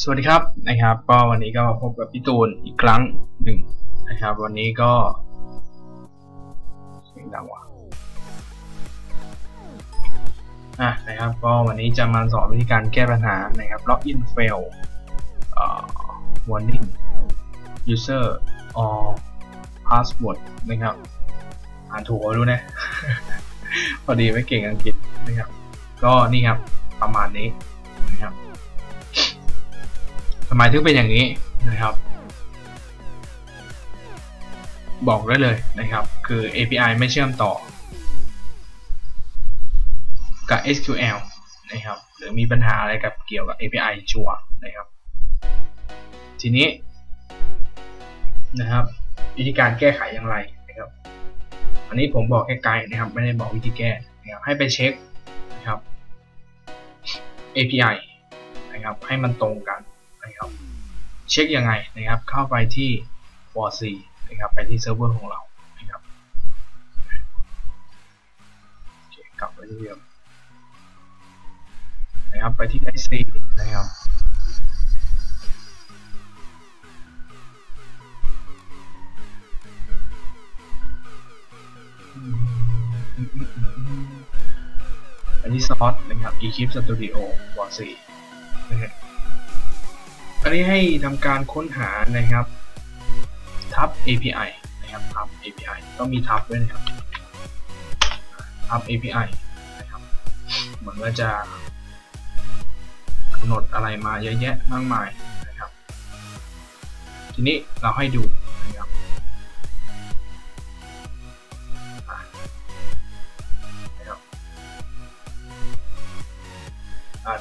สวัสดีครับนะครับ ก็วันนี้ก็มาพบกับพี่ตูนอีกครั้งหนึ่งนะครับ วันนี้ก็เสียงดังว่ะอะนะครับ ก็วันนี้จะมาสอนวิธีการแก้ปัญหานะครับ login fail เอ่อ warning user or password นะครับอ่านถูกก็รู้นะพอดีไม่เก่งอังกฤษนะครับ ก็นี่ครับประมาณนี้นะครับ ทำไมถึงเป็นอย่างนี้นะครับ บอกได้เลยนะครับ คือ API ไม่เชื่อมต่อ กับ SQL นะครับ หรือมีปัญหาอะไรกับเกี่ยวกับ API ชัวนะครับ ทีนี้นะครับ วิธีการแก้ไขอย่างไรนะครับ อันนี้ผมบอกแค่ไกด์นะครับ ไม่ได้บอกวิธีแก้นะครับให้ไปเช็คนะครับ API นะครับ ให้มันตรงกัน นะครับเช็คยังไงนะครับเข้าไปที่ w a r c นะครับไปที่เซิร์ฟเวอร์ของเรานะครับกลับไปที่เดิมนะครับไปที่ IC นะครับอันนี้ซอสนะครับ eClip Studio w a r c นะครับ อันนี้ให้ทำการค้นหานะครับทับ API นะครับทับ API ต้องมีทับด้วยนะครับทับ API นะครับเหมือนว่าจะกำหนดอะไรมาเยอะแยะมากมายนะครับ ทีนี้เราให้ดู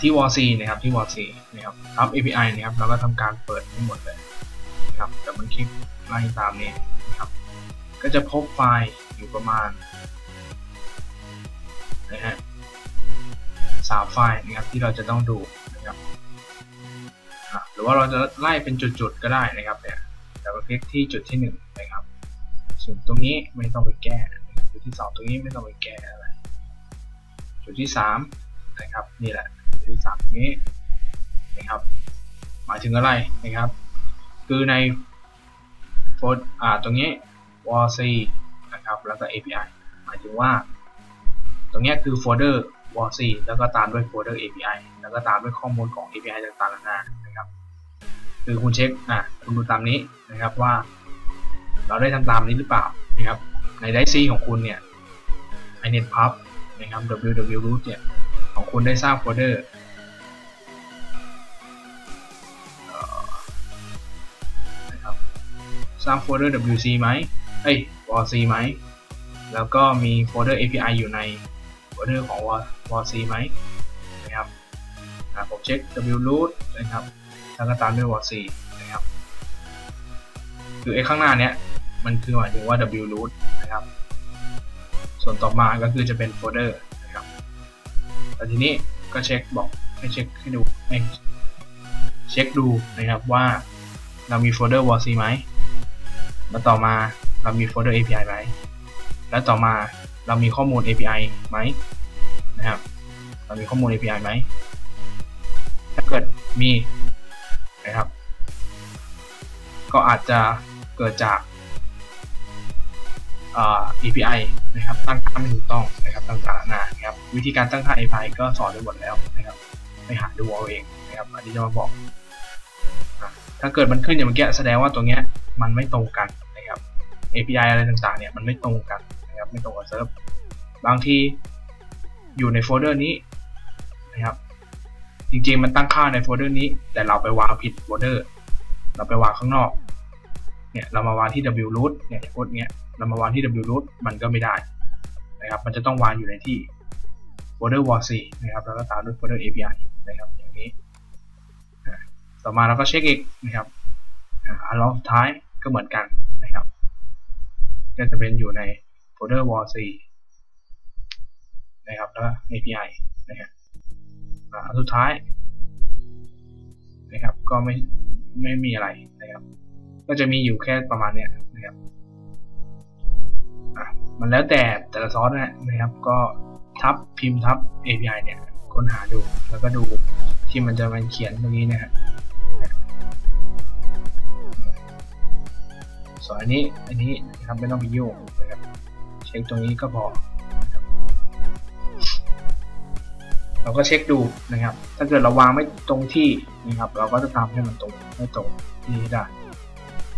ที่ w a r c นะครับที่ w a r c นะครับทับ API นะครับเราก็ทำการเปิดทั้งหมดเลยนะครับแต่มันคลิกไล่ตามนี้นะครับ ก็จะพบไฟล์อยู่ประมาณนะฮะสามไฟล์นะครับที่เราจะต้องดูนะครับหรือว่าเราจะไล่เป็นจุดๆก็ได้นะครับเนี่ยแต่เราคลิกที่จุดที่หนึ่งนะครับส่วนตรงนี้ไม่ต้องไปแก้จุดที่สองตรงนี้ไม่ต้องไปแก้อะไรจุดที่สามนะครับนี่แหละ ที่สามนี้นะครับ หมายถึงอะไรนะครับ คือในโฟลอ่าตรงนี้ w a r c นะครับ แล้วก็ API หมายถึงว่า ตรงนี้คือโฟลเดอร์ w a r c แล้วก็ตามด้วยโฟลเดอร์ API แล้วก็ตามด้วยข้อมูลของ API ต่างๆนานานะครับ คือคุณเช็คอะคุณดูตามนี้นะครับว่า เราได้ทำตามนี้หรือเปล่านะครับ ในไดซีของคุณเนี่ย inetpub นะครับ www root เนี่ย ของคุณได้สร้างโฟลเดอร์นะครับสร้างโฟลเดอร์ wc ไหมเอ้ย wc ไหม แล้วก็มีโฟลเดอร์ api อยู่ในโฟลเดอร์ของ wc ไหมนะครับผมเช็ค wroot นะครับแล้วก็ตามด้วย wc นะครับคือไอ้ข้างหน้าเนี้ยมันคือหมายถึงว่า wroot นะครับ ส่วนต่อมาก็คือจะเป็นโฟลเดอร์ แต่ทีนี้ก็เช็คบอกให้เช็คให้ดูเช็คดูนะครับว่าเรามีโฟลเดอร์ wc ไหม แล้วต่อมาเรามีโฟลเดอร์ api ไหม แล้วต่อมาเรามีข้อมูล api ไหมนะครับ เรามีข้อมูล api ไหม ถ้าเกิดมีนะครับ ก็อาจจะเกิดจาก API นะครับตั้ง ค่าไม่ถูกต้องนะครับต่างๆนานะครับวิธีการตั้งค่า API ก็สอนไว้หมดแล้วนะครับไปหาดูเอาเองนะครับอันนี้จะมาบอก ถ้าเกิดมันขึ้นอย่างเมื่อกี้แสดงว่าตรงเนี้ยมันไม่ตรงกันนะครับ API อะไรต่างๆเนี่ยมันไม่ตรงกันนะครับไม่ตรงกับเซิร์ฟบางทีอยู่ในโฟลเดอร์นี้นะครับจริงๆมันตั้งค่าในโฟลเดอร์นี้ แต่เราไปวางผิดโฟลเดอร์ เราไปวางข้างนอกเนี่ยเรามาวางที่ wroot เนี่ยโค้ดเนี้ยเรามาวางที่ wroot มันก็ไม่ได้ นะครับ มันจะต้องวางอยู่ในที่ folder war 4นะครับ แล้วก็ตามด้วย folder API นะครับ อย่างนี้ ต่อมาเราก็เช็คอีกนะครับอันรอบสุดท้ายก็เหมือนกันนะครับ ก็จะเป็นอยู่ใน folder war 4นะครับ แล้ว API นะครับอันสุดท้ายนะครับ ก็ไม่ไม่มีอะไรนะครับ ก็จะมีอยู่แค่ประมาณเนี้ยนะครับ มันแล้วแต่แต่ละซอสนะครับ ก็ทับพิมพ์ทับ API เนี่ยค้นหาดูแล้วก็ดูที่มันจะมันเขียนตรงนี้นะฮะส่วนอันนี้อันนี้นะครับไม่ต้องไปยุ่งนะครับเช็คตรงนี้ก็พอเราก็เช็คดูนะครับ ถ้าเกิดเราวางไม่ตรงที่นะครับ เราก็จะทำให้มันตรงไม่ตรงที่ได้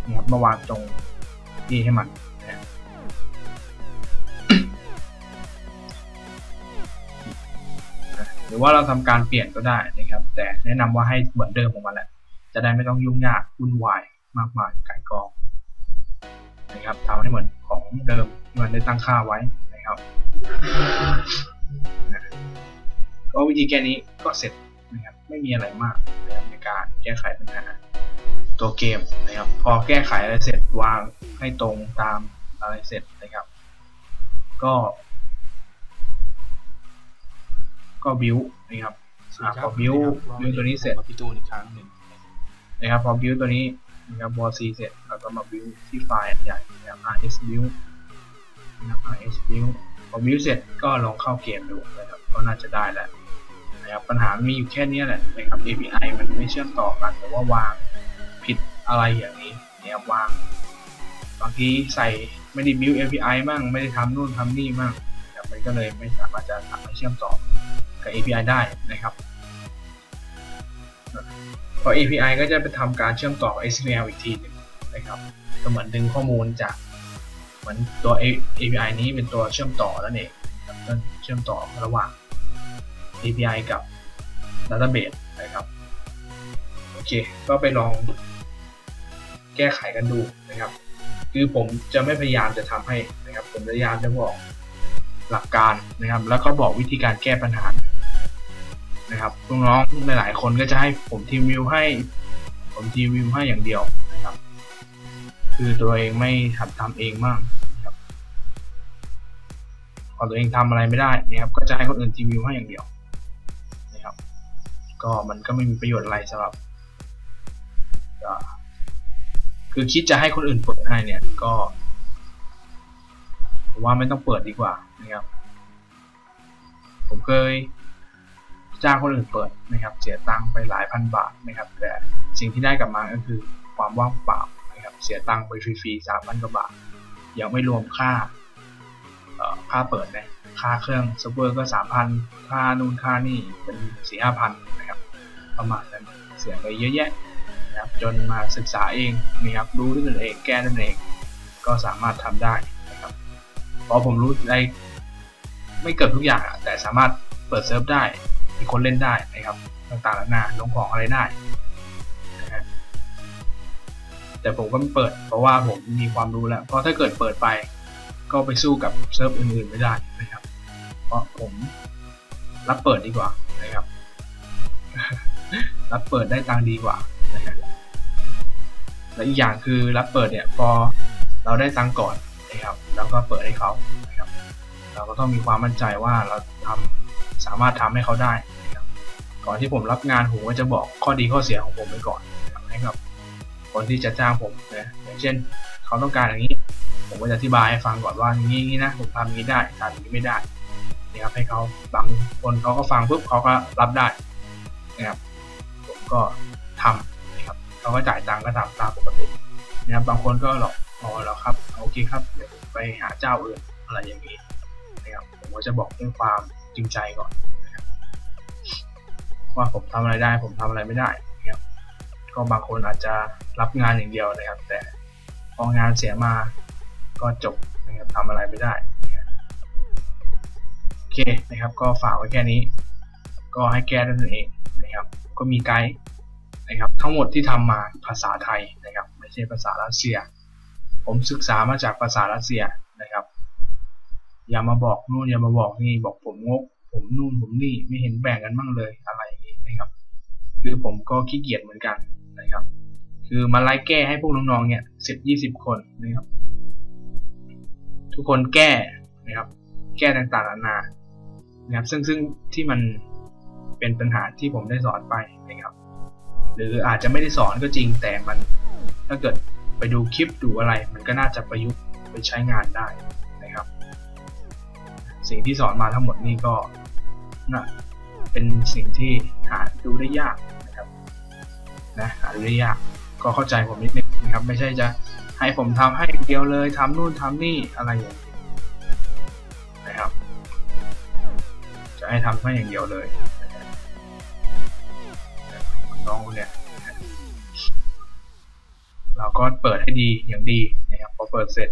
นะครับมาวางตรงที่ให้มัน รือว่าเราทำการเปลี่ยนก็ได้นะครับ แต่แนะนำว่าให้เหมือนเดิมของมันแหละ จะได้ไม่ต้องยุ่งยากวุ่นวายมากมายไก่กองนะครับทำให้เหมือนของเดิมที่มันได้ตั้งค่าไว้นะครับก็วิธีแก้นี้ก็เสร็จนะครับไม่มีอะไรมากในการแก้ไขปัญหาตัวเกมนะครับ พอแก้ไขอะไรเสร็จวางให้ตรงตามอะไรเสร็จนะครับ ก็ ก็บิวนะครับอ่าพอบิวบิวตัวนี้เสร็จพี่ตูนอีกครั้งหนึ่งนะครับพอ build ตัวนี้นะครับ wall c เสร็จเราก็มา build ที่ไฟล์อันใหญ่นะครับ rs build นะครับ rs build พอ build เสร็จก็ลองเข้าเกมดูนะครับก็น่าจะได้แล้วนะครับปัญหามีอยู่แค่นี้แหละนะครับ API มันไม่เชื่อมต่อกันแต่ว่าวางผิดอะไรอย่างนี้นะครับวางบางทีใส่ไม่ได้ build API มั่งไม่ได้ทำนู่นทำนี่มั่งนะครับมันก็เลยไม่สามารถจะทำให้เชื่อมต่อ กับ API ได้นะครับพอ API ก็จะไปทำการเชื่อมต่อ SQL อีกทีหนึงนะครับก็เหมือนดึงข้อมูลจากเหมือนตัว API นี้เป็นตัวเชื่อมต่อนั่นเองเชื่อมต่อระหว่าง API กับ Database นะครับโอเค ก็ไปลองแก้ไขกันดูนะครับ คือผมจะไม่พยายามจะทำให้นะครับ ผมพยายามจะบอกหลักการนะครับ แล้วก็บอกวิธีการแก้ปัญหา นะครับน้องๆหลายๆคนก็จะให้ผมทีมวิวให้ ผมทีมวิวให้อย่างเดียวนะครับ คือตัวเองไม่หัดทำเองมากนะครับพอตัวเองทำอะไรไม่ได้นะครับ ก็จะให้คนอื่นทีมวิวให้อย่างเดียวนะครับ ก็มันก็ไม่มีประโยชน์อะไรสำหรับคือคิดจะให้คนอื่นเปิดให้เนี่ยก็ผมว่าไม่ต้องเปิดดีกว่านะครับ ผมเคย จ้างคนอื่นเปิดนะครับ เสียตังค์ไปหลายพันบาทนะครับ แต่สิ่งที่ได้กลับมาก็คือความว่างเปล่านะครับ เสียตังค์ไปฟรีๆสามพันกว่าบาท ยังไม่รวมค่าค่าเปิดนะค่าเครื่องเซิร์ฟเวอร์ก็สามพันค่านู่นค่านี่เป็นสี่ห้าพันนะครับ ประมาณนั้นเสียไปเยอะแยะนะครับ จนมาศึกษาเองนะครับ รู้ด้วยตนเองแก้ด้วยตนเอง ก็สามารถทำได้นะครับเพราะผมรู้ได้ไม่เกิดทุกอย่างแต่สามารถเปิดเซิร์ฟได้ มีคนเล่นได้นะครับ ต่างๆนานาลงของอะไรได้นะฮะแต่ผมก็ไม่เปิด เพราะว่าผมมีความรู้แล้ว เพราะถ้าเกิดเปิดไป ก็ไปสู้กับเซิร์ฟอื่นๆไม่ได้นะครับ เพราะผมรับเปิดดีกว่านะครับ รับเปิดได้ตังดีกว่านะฮะและอีกอย่างคือรับเปิดเนี่ยพอเราได้ตังก่อนนะครับ แล้วก็เปิดให้เขานะครับ เราก็ต้องมีความมั่นใจว่าเราทำ สามารถทำให้เขาได้นะครับก่อนที่ผมรับงานผมก็จะบอกข้อดีข้อเสียของผมไปก่อนนะครับให้กับคนที่จะจ้างผมนะอย่างเช่น เขาต้องการอย่างนี้ ผมก็จะอธิบายให้ฟังก่อนว่าอย่างนี้นะผมทำนี้ได้ทำนี้ไม่ได้นะครับให้เขาบางคนเขาก็ฟังปุ๊บเขาก็รับได้นะครับผมก็ทำนะครับเขาก็จ่ายตังค์ก็ทำตามปกตินะครับบางคนก็หรอกอ๋อแล้วครับโอเคครับเดี๋ยวผมไปหาเจ้าอื่นอะไรอย่างนี้นะครับผมก็จะบอกด้วยความ จริงใจก่อนนะครับว่าผมทำอะไรได้ ผมทำอะไรไม่ได้นะครับก็บางคนอาจจะรับงานอย่างเดียวนะครับ แต่พองานเสียมาก็จบนะครับทำอะไรไม่ได้นะครับโอเคนะครับ ก็ฝากไว้แค่นี้ ก็ให้แก้ด้วยตนเองนะครับ ก็มีไกด์นะครับ ทั้งหมดที่ทำมาภาษาไทยนะครับ ไม่ใช่ภาษารัสเซีย ผมศึกษามาจากภาษารัสเซียนะครับ อย่ามาบอกนู่นอย่ามาบอกนี่บอกผมงก ผมนู่นผมนี่ไม่เห็นแบ่งกันบ้างเลยอะไรอย่างนี้นะครับ คือผมก็ขี้เกียจเหมือนกันนะครับ คือมาไล่แก้ให้พวกน้องๆเนี่ยสิบยี่สิบคนนะครับ ทุกคนแก้นะครับ แก้ต่างๆนานานะครับซึ่งซึ่งที่มันเป็นปัญหาที่ผมได้สอนไปนะครับ หรืออาจจะไม่ได้สอนก็จริงแต่มันถ้าเกิดไปดูคลิปดูอะไร มันก็น่าจะประยุกต์ไปใช้งานได้นะครับ สิ่งที่สอนมาทั้งหมดนี่ก็นะเป็นสิ่งที่หาดูได้ยากนะครับนะหาดูได้ยากก็เข้าใจผมนิดนึงนะครับไม่ใช่จะให้ผมทำให้เดียวเลยทำนู่นทำนี่อะไรอย่างนี้นะครับ จะให้ทำให้อย่างเดียวเลยน้องเนี่ยเราก็เปิดให้ดีอย่างดีนะครับพอเปิดเสร็จ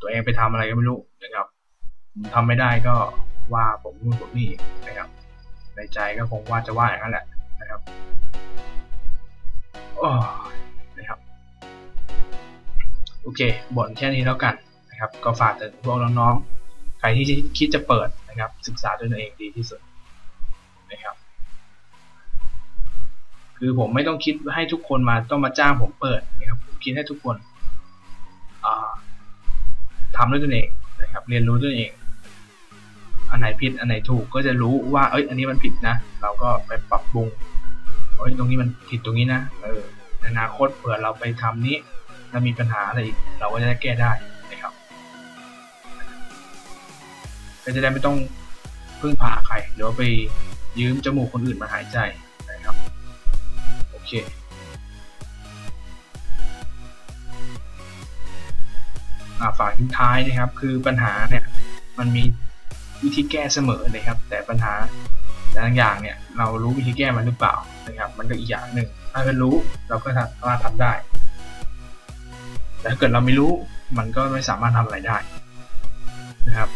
ตัวเองไปทำอะไรก็ไม่รู้นะครับ ทำไม่ได้ก็ว่าผมนู่นผมนี่นะครับ ในใจก็คงว่าจะว่าอย่างนั้นแหละนะครับโอ้นะครับ โอเคบ่นแค่นี้แล้วกันนะครับ ก็ฝากถึงพวกน้องๆ ใครที่คิดจะเปิดนะครับ ศึกษาด้วยตัวเองดีที่สุดนะครับ คือผมไม่ต้องคิดให้ทุกคนมาต้องมาจ้างผมเปิดนะครับ ผมคิดให้ทุกคนทำด้วยตัวเองนะครับ เรียนรู้ด้วยเอง อันไหนผิดอันไหนถูกก็จะรู้ว่า เอ้ย อันนี้มันผิดนะ เราก็ไปปรับปรุงเอ้ยตรงนี้มันผิดตรงนี้นะเออในอนาคตเผื่อเราไปทำนี้แล้วมีปัญหาอะไรอีกเราก็จะได้แก้ได้นะครับก็จะได้ไม่ต้องพึ่งพาใครหรือว่าไปยืมจมูกคนอื่นมาหายใจนะครับ โอเคฝากทิ้งท้ายนะครับ คือปัญหาเนี่ยมันมี วิธีแก้เสมอเลยครับ แต่ปัญหาแต่บางอย่างเนี่ยเรารู้วิธีแก้มันหรือเปล่านะครับ มันก็อีกอย่างหนึ่งถ้าเรารู้เราก็สามารถทำได้ แต่ถ้าเกิดเราไม่รู้มันก็ไม่สามารถทำอะไรได้นะครับ